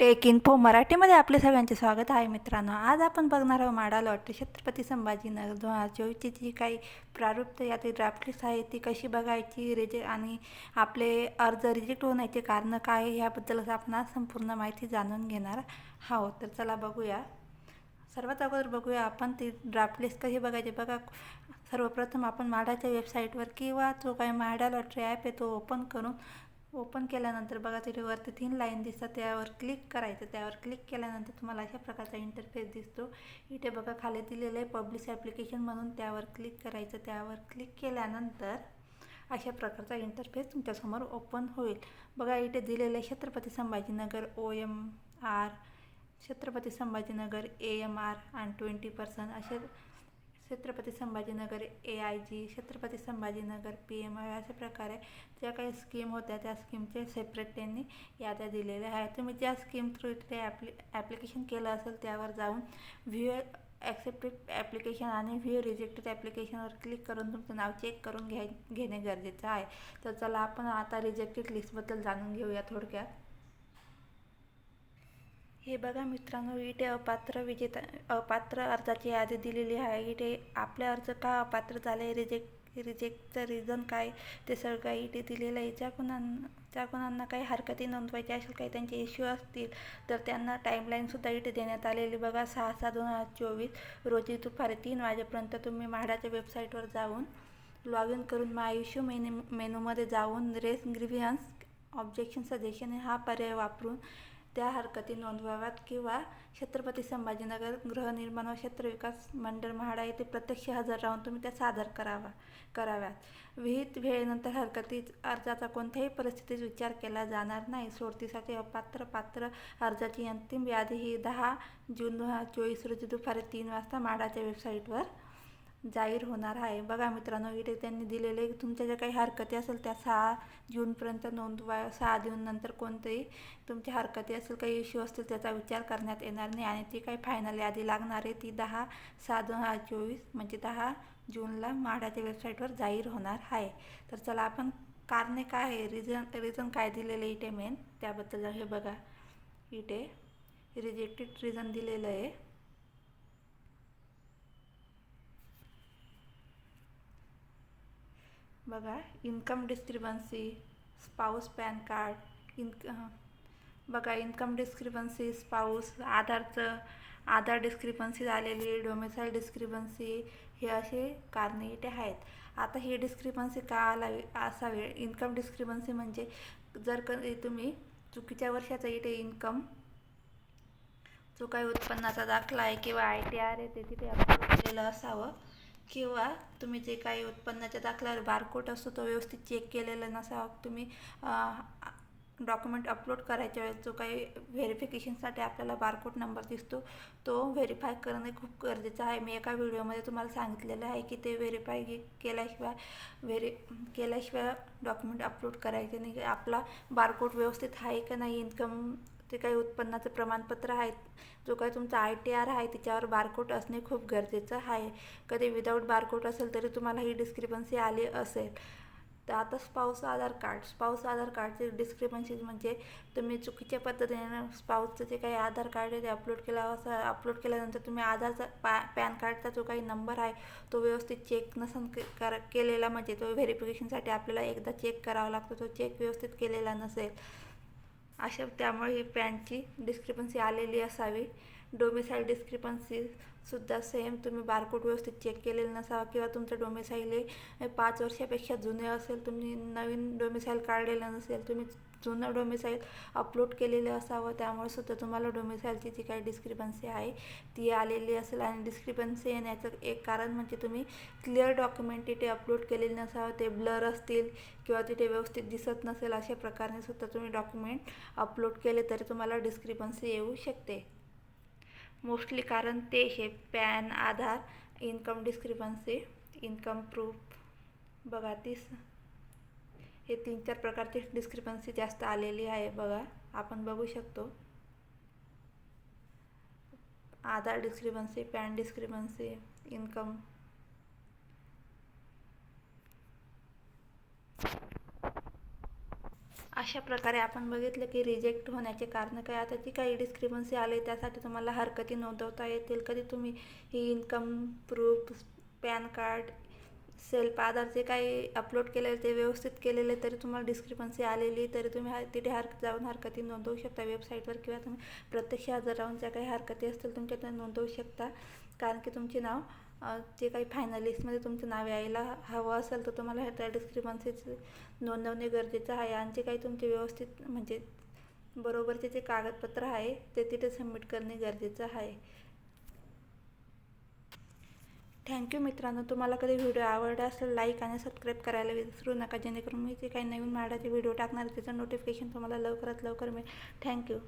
Take info मराठीमध्ये आपले सगळ्यांचे स्वागत आहे मित्रांनो. आज आपण बघणार आहोत माडा लॉटरी छत्रपती संभाजीनगर दोन हजार चोवीसची जी काही प्रारूप यातील ड्राफ्ट लिस्ट आहे ती कशी बघायची रिजे आणि आपले अर्ज रिजेक्ट होण्याचे कारणं काय ह्याबद्दल आपण आज संपूर्ण माहिती जाणून घेणार आहोत. तर चला बघूया. सर्वात अगोदर बघूया आपण ती ड्राफ्ट लिस्ट कशी बघायची. बघा सर्वप्रथम आपण माडाच्या वेबसाईटवर किंवा जो काही म्हाडा लॉटरी ॲप आहे तो ओपन करून ओपन केल्यानंतर बघा तिथे वरती तीन लाईन दिसतात त्यावर क्लिक करायचं. त्यावर क्लिक केल्यानंतर तुम्हाला अशा प्रकारचा इंटरफेस दिसतो. इथे बघा खाली दिलेलं आहे पब्लिश ॲप्लिकेशन म्हणून त्यावर क्लिक करायचं. त्यावर क्लिक केल्यानंतर अशा प्रकारचा इंटरफेस तुमच्यासमोर ओपन होईल. बघा इथे दिलेलं आहे Chhatrapati Sambhajinagar O M R Chhatrapati Sambhajinagar A M R आणि ट्वेंटी पर्सेंट असे Chhatrapati Sambhajinagar A I G Chhatrapati Sambhajinagar P M I अशा प्रकारे ज्या काही स्कीम होत्या त्या स्कीमचे सेपरेट त्यांनी याद्या दिलेल्या आहेत. तुम्ही ज्या स्कीम थ्रू ते ॲप्लि ॲप्लिकेशन केलं असेल त्यावर जाऊन व्ह्यू ॲक्सेप्टेड ॲप्लिकेशन आणि व्ह्यू रिजेक्टेड ॲप्लिकेशनवर क्लिक करून तुमचं नाव चेक करून घ्याय घेणे गरजेचं आहे. तर चला आपण आता रिजेक्टेड लिस्टबद्दल जाणून घेऊया थोडक्यात. हे बघा मित्रांनो इथे अपात्र विजेता अपात्र अर्जाची यादी दिलेली आहे. इथे आपले अर्ज का अपात्र झाले रिजेक्ट रिजेक्टचं रिझन काय ते सगळं काही इथे दिलेलं आहे. ज्या कुणांना ज्या कुणांना काही हरकती नोंदवायची असेल काही त्यांचे इश्यू असतील तर त्यांना टाईमलाईनसुद्धा इथे देण्यात आलेली बघा सहा सहा दोन हजार चोवीस रोजी दुपारी तीन वाजेपर्यंत तुम्ही म्हाडाच्या वेबसाईटवर जाऊन लॉग इन करून माय इश्यू मेन्यू मेनूमध्ये जाऊन रेस ग्रिव्हियन्स ऑब्जेक्शन सजेशन हा पर्याय वापरून त्या हरकती नोंदवाव्यात किंवा छत्रपती संभाजीनगर गृहनिर्माण व क्षेत्रविकास मंडळ म्हाडा येथे प्रत्यक्ष हजर राहून तुम्ही त्या सादर करावा कराव्यात. विहित वेळेनंतर हरकती अर्जाचा कोणत्याही परिस्थितीत विचार केला जाणार नाही. सोडतीसाठी अपात्र पात्र अर्जाची अंतिम यादी ही दहा जून दोन हजार चोवीस रोजी दुपारी तीन वाजता म्हाडाच्या वेबसाईटवर जाहीर होणार आहे. बघा मित्रांनो इथे त्यांनी दिलेले तुमच्या ज्या काही हरकती असेल त्या सहा जूनपर्यंत नोंदवा सहा जूननंतर कोणतेही तुमच्या हरकती असेल काही इश्यू असतील त्याचा विचार करण्यात येणार नाही. आणि ती काही फायनल यादी लागणार आहे. ती दहा सहा दोन हजार चोवीस म्हणजे दहा जूनला म्हाडाच्या वेबसाईटवर जाहीर होणार आहे. तर चला आपण कारणे काय आहे? रिझन रिझन काय दिलेलं इथे मेन त्याबद्दल हे बघा. इथे रिजेक्टेड रिझन दिलेलं आहे. बघा income discrepancy spouse PAN card ink बघा इन्कम डिस्क्रिपन्सी स्पाऊस आधारचं आधार डिस्क्रिपन्सी झालेली डोमेसाईल डिस्क्रिपन्सी हे असे कारणे इथे आहेत. आता ही डिस्क्रिपन्सी का आलावी असावी? इन्कम डिस्क्रिपन्सी म्हणजे जर क तुम्ही चुकीच्या वर्षाचा इथे इन्कम जो काही उत्पन्नाचा दाखला आहे किंवा आय टी आर आहे ते तिथे अपलोड केलेलं असावं. किंवा तुम्ही जे काही उत्पन्नाच्या दाखल्यावर बारकोड असतो तो व्यवस्थित चेक केलेला नसावा. तुम्ही डॉक्युमेंट अपलोड करायच्या वेळेस जो काही व्हेरिफिकेशनसाठी आपल्याला बारकोड नंबर दिसतो तो व्हेरीफाय करणे खूप गरजेचं आहे. मी एका व्हिडिओमध्ये तुम्हाला सांगितलेलं आहे की ते व्हेरीफाय केल्याशिवाय व्हेरी केल्याशिवाय डॉक्युमेंट अपलोड करायचे नाही. आपला बारकोड व्यवस्थित आहे का नाही इन्कम ते काही उत्पन्नाचं प्रमाणपत्र आहे. जो काही तुमचा आय टी आर आहे त्याच्यावर बारकोड असणे खूप गरजेचं आहे. कधी विदाऊट बारकोड असेल तरी तुम्हाला ही डिस्क्रिपन्सी आली असेल. तर आता spouse Aadhaar card spouse Aadhaar कार्डची डिस्क्रिपन्सीज म्हणजे तुम्ही चुकीच्या पद्धतीने स्पाऊसचं जे काही आधार कार्ड आहे ते अपलोड केला असं अपलोड केल्यानंतर तुम्ही आधारचा पा पॅन कार्डचा जो काही नंबर आहे तो व्यवस्थित चेक नसन कर केलेला म्हणजे तो व्हेरिफिकेशनसाठी आपल्याला एकदा चेक करावा लागतो. तो चेक व्यवस्थित केलेला नसेल. अशा त्यामुळे ही पॅनची डिस्क्रिपन्सी आलेली असावी. डोमिसाईल डिस्क्रिपन्सीसुद्धा सेम तुम्ही बारकोड व्यवस्थित चेक केलेलं नसावा किंवा तुमचं डोमिसाईल हे पाच वर्षापेक्षा जुने असेल तुम्ही नवीन डोमिसाईल काढलेलं नसेल तुम्ही जुनं डोमिसाईल अपलोड केलेलं असावं. त्यामुळे सुद्धा तुम्हाला डोमिसाईलची जी काही डिस्क्रिपन्सी आहे ती आलेली असेल. आणि डिस्क्रिपन्सी येण्याचं एक कारण म्हणजे तुम्ही क्लिअर डॉक्युमेंट तिथे अपलोड केलेले नसावं. ते ब्लर असतील किंवा तिथे व्यवस्थित दिसत नसेल अशा प्रकारे सुद्धा तुम्ही डॉक्युमेंट अपलोड केले तरी तुम्हाला डिस्क्रिपन्सी येऊ शकते. मोस्टली कारण ते हे PAN Aadhaar income discrepancy income proof बघा तीस हे तीन चार प्रकारची डिस्क्रिपन्सी जास्त आलेली आहे बघा. आपण बघू शकतो. Aadhaar discrepancy PAN discrepancy income अशा प्रकारे आपण बघितलं की रिजेक्ट होण्याचे कारण काय? आता जी काही डिस्क्रिपन्सी आली त्यासाठी तुम्हाला हरकती नोंदवता येतील. कधी तुम्ही ही income proof PAN card self Aadhaar जे काही अपलोड केलेलं ते व्यवस्थित केलेले तरी तुम्हाला डिस्क्रिपन्सी आलेली तरी तुम्ही हा तिथे हर जाऊन हरकती नोंदवू शकता वेबसाईटवर किंवा तुम्ही प्रत्यक्ष हजर राहून ज्या काही हरकती असतील तुमच्या त्या नोंदवू शकता. कारण की तुमचे नाव जे काही फायनलिस्टमध्ये तुमचं नाव यायला हवं असेल तर तुम्हाला ह्या त्या डिस्क्रिपन्सीचं नोंदवणे गरजेचं आहे. आणि जे काही तुमचे व्यवस्थित म्हणजे बरोबरचे जे कागदपत्र आहे ते तिथे सबमिट करणे गरजेचं आहे. थँक्यू मित्रांनो. तुम्हाला कधी व्हिडिओ आवडला असेल लाईक आणि सबस्क्राईब करायला विसरू नका. जेणेकरून मी जे काही नवीन माडाचे व्हिडिओ टाकणार त्याचं नोटिफिकेशन तुम्हाला लवकरात लवकर मिळेल. थँक्यू.